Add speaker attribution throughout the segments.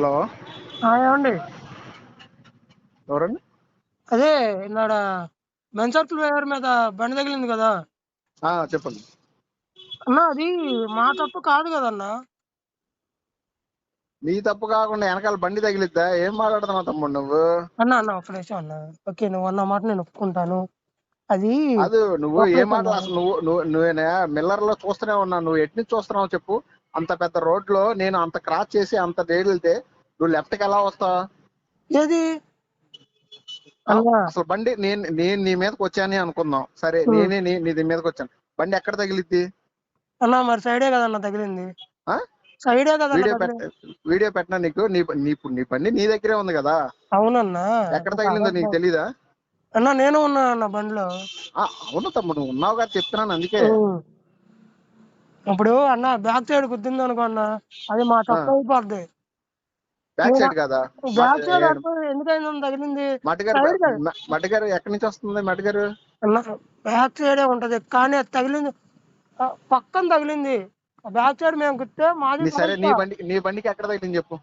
Speaker 1: Hello
Speaker 2: ఏమండి?
Speaker 1: ఎవరండి?
Speaker 2: అదే ఇందాడ మెన్ సర్కిల్ వేర్ మీద బండి తగిలింది కదా.
Speaker 1: ఆ, చెప్పండి.
Speaker 2: అన్న అది మా తప్పు కాదు కదన్నా?
Speaker 1: నీ తప్పు కాకుండా వెనకాల బండి తగిలిద్దా? ఏం మాట్లాడుతున్నావు తమ్ముడు నువ్వు?
Speaker 2: అన్న అన్న ఒక నిమిషం అన్న. ఓకే నువ్వు అన్న మాట నేను ఒప్పుకుంటాను. అది
Speaker 1: అది నువ్వు ఏం
Speaker 2: అన్న.
Speaker 1: అసలు నువ్వు నువ్వు నువ్వేనా మిల్లర్లో చూస్తూనే ఉన్నా నువ్వు ఎటు నుంచి చూస్తున్నావు చెప్పు. అంత పెద్ద రోడ్లో నేను అంత క్రాస్ చేసి అంత వెళ్తే నువ్వు లెఫ్ట్కి ఎలా వస్తావు?
Speaker 2: ఏది?
Speaker 1: అసలు బండి నేను నేను నీ మీదకి వచ్చాని అనుకుందాం. సరే. నేనే నీ నీ మీదకి వచ్చాను. బండి ఎక్కడ తగిలిద్ది?
Speaker 2: అన్న మరి సైడే కదన్న తగిలింది.
Speaker 1: ఆ?
Speaker 2: సైడే కదన్న
Speaker 1: వీడియో పెట్ట వీడియో పెట్టినా నీకు? నీ నీ నీ బండి నీ దగ్గరే ఉంది కదా.
Speaker 2: అవునన్నా.
Speaker 1: ఎక్కడ తగిలిందో నీకు తెలీదా?
Speaker 2: అన్న నేను ఉన్నా అన్న బండిలో.
Speaker 1: అవును తమ్ముడు నువ్వు ఉన్నావు కదా చెప్తున్నాను అందుకే.
Speaker 2: ఇప్పుడు అన్న బ్యాక్ సైడ్ గుద్దింది అనుకో అన్న అది మా తప్పు అయిపోద్ది.
Speaker 1: బ్యాక్ సైడ్ కదా?
Speaker 2: బ్యాక్ సైడ్ ఎందుకైందని తగిలింది?
Speaker 1: మటగారు. మటగారు ఎక్కడి నుంచి వస్తుంది మటగారు
Speaker 2: బ్యాక్ సైడే ఉంటది కానీ అది తగిలింది. పక్కన తగిలింది. బ్యాక్ సైడ్ మేము గుర్తే మాది
Speaker 1: సరే. నీ బండి నీ బండికి ఎక్కడ తగిలింది చెప్పు.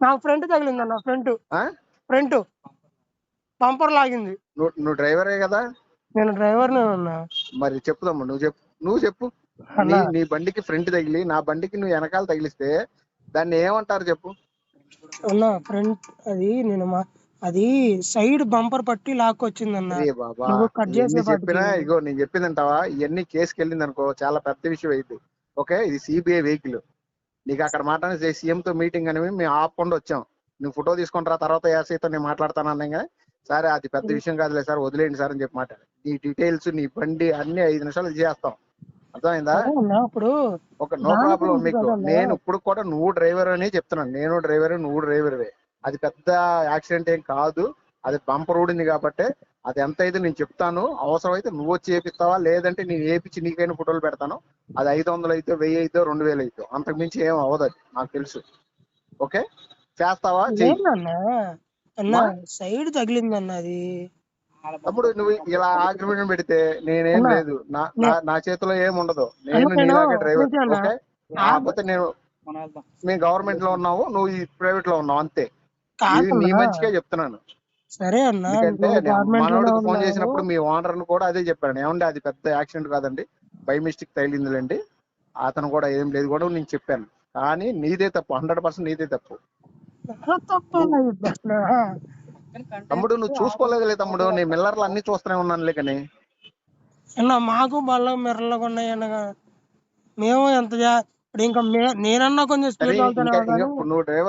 Speaker 2: నాకు ఫ్రంట్ తగిలింది అన్న ఫ్రంట్? ఫ్రంట్. బంపర్ లాగింది.
Speaker 1: నువ్వు డ్రైవరే కదా?
Speaker 2: నేను డ్రైవర్ ఉన్నా
Speaker 1: మరి చెప్పు తమ్ముడు నువ్వు చెప్పు నువ్వు చెప్పు.
Speaker 2: అన్న.
Speaker 1: నీ నీ బండికి ఫ్రంట్ తగిలి నా బండికి నువ్వు వెనకాల తగిలిస్తే దాన్ని ఏమంటారు చెప్పు?
Speaker 2: అన్న ఫ్రంట్ అది నేను మా అది సైడ్ బంపర్ పట్టి లాక్కొచ్చింది అన్న
Speaker 1: అరే బాబా
Speaker 2: నువ్వు కట్
Speaker 1: ఎన్ని
Speaker 2: చేసే
Speaker 1: చెప్పినా. ఇగో నేను చెప్పింది అంటావా ఇవన్నీ కేసుకి వెళ్ళింది అనుకో చాలా పెద్ద విషయం అయింది. ఓకే ఇది సిబిఐ వెహికల్ నీకు అక్కడ మాట్లాడి సీఎం తో మీటింగ్ అని మేము ఆపకుండా వచ్చాం నువ్వు ఫోటో తీసుకుంటారా తర్వాత ఏసైతో నేను మాట్లాడతాను అన్నాగా సరే అది పెద్ద విషయం కాదులే సార్ వదిలేయండి సార్ అని చెప్పి మాట్లాడు నీ డీటెయిల్స్ నీ బండి అన్ని ఐదు నిమిషాలు చేస్తాం. అర్థమైందా?
Speaker 2: ఇప్పుడు
Speaker 1: ఒక నో ప్రాబ్లం మీకు. నేను ఇప్పుడు కూడా నువ్వు డ్రైవర్ అని చెప్తున్నాను. నేను డ్రైవర్ నువ్వు డ్రైవర్వే అది పెద్ద యాక్సిడెంట్ ఏం కాదు. అది బంపర్ ఊడింది కాబట్టి అది ఎంత అయితే నేను చెప్తాను అవసరం అయితే నువ్వు వచ్చి చేపిస్తావా? లేదంటే నేను ఏపించి నీకైనా ఫోటోలు పెడతాను. అది ఐదు వందలు అయితే వెయ్యి అయితే రెండు వేలు అయితే అంతకు మించి ఏం అవ్వదు అది నాకు తెలుసు. ఓకే? చేస్తావా?
Speaker 2: అన్న సైడ్ తగిలింది అన్న అది
Speaker 1: తమ్ముడు నువ్వు ఇలా ఆగ్రిమెంట్ పెడితే నేనేం లేదు. నా నా- నా చేతిలో ఏం ఉండదు. నేను నీలాగే డ్రైవర్
Speaker 2: ఓకే?
Speaker 1: కాకపోతే నేను మేము గవర్నమెంట్లో ఉన్నావు నువ్వు ఈ ప్రైవేట్లో ఉన్నావు అంతే. నీ మంచిగా చెప్తున్నాను.
Speaker 2: సరే అన్న
Speaker 1: మనోడికి ఫోన్. చేసినప్పుడు మీ ఓనర్ను కూడా అదే చెప్పాను. ఏమండి అది పెద్ద యాక్సిడెంట్ కాదండి. బై మిస్టేక్ తగిలిందిలేండి. అతను కూడా ఏం లేదు కూడా నేను చెప్పాను. కానీ నీదే తప్పు హండ్రెడ్ పర్సెంట్ నీదే తప్పు. తమ్ముడు నువ్వు చూసుకోలేదులే తమ్ముడు. నీ మిల్లర్లు అన్ని చూస్తూనే ఉన్నానులే కానీ.
Speaker 2: అన్న మాకు బల్ల మెర్రలకు ఉన్నాయి అన్నగా మేము ఎంత ఇప్పుడు ఇంకా మే- నేనన్నా కొంచెం స్పీడ్
Speaker 1: నువ్వు డ్రైవర్